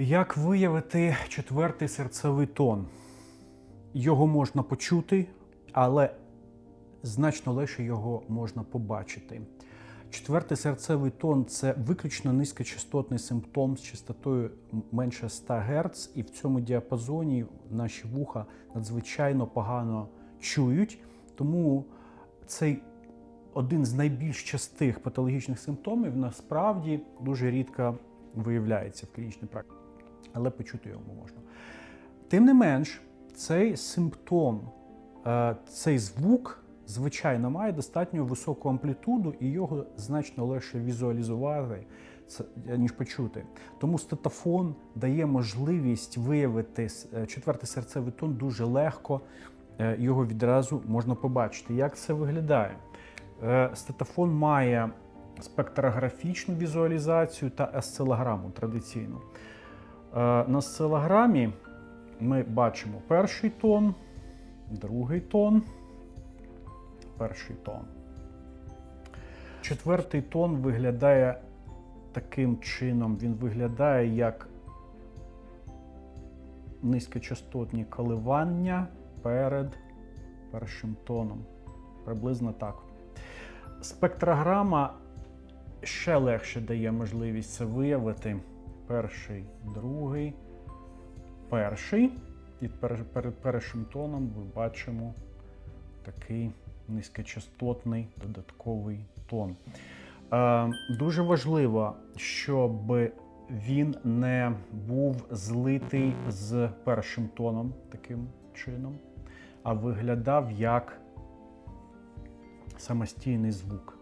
Як виявити четвертий серцевий тон? Його можна почути, але значно легше його можна побачити. Четвертий серцевий тон це виключно низькочастотний симптом з частотою менше 100 Гц, і в цьому діапазоні наші вуха надзвичайно погано чують. Тому цей один з найбільш частих патологічних симптомів насправді дуже рідко виявляється в клінічній практиці, але почути його можна. Тим не менш, цей симптом, е, цей звук, звичайно, має достатньо високу амплітуду, і його значно легше візуалізувати, е, ніж почути. Тому стетофон дає можливість виявити е, четвертий серцевий тон дуже легко, його відразу можна побачити. Як це виглядає? Стетофон має спектрографічну візуалізацію та осцилограму традиційну. Е, На осцилограмі ми бачимо перший тон, другий тон, перший тон. Четвертий тон виглядає таким чином. Він виглядає як низькочастотні коливання перед першим тоном. Приблизно так. Спектрограма ще легше дає можливість це виявити. Перший, другий, перший. І перед першим тоном ми бачимо такий низькочастотний додатковий тон. Е, дуже важливо, щоб він не був злитий з першим тоном таким чином, а виглядав як самостійний звук.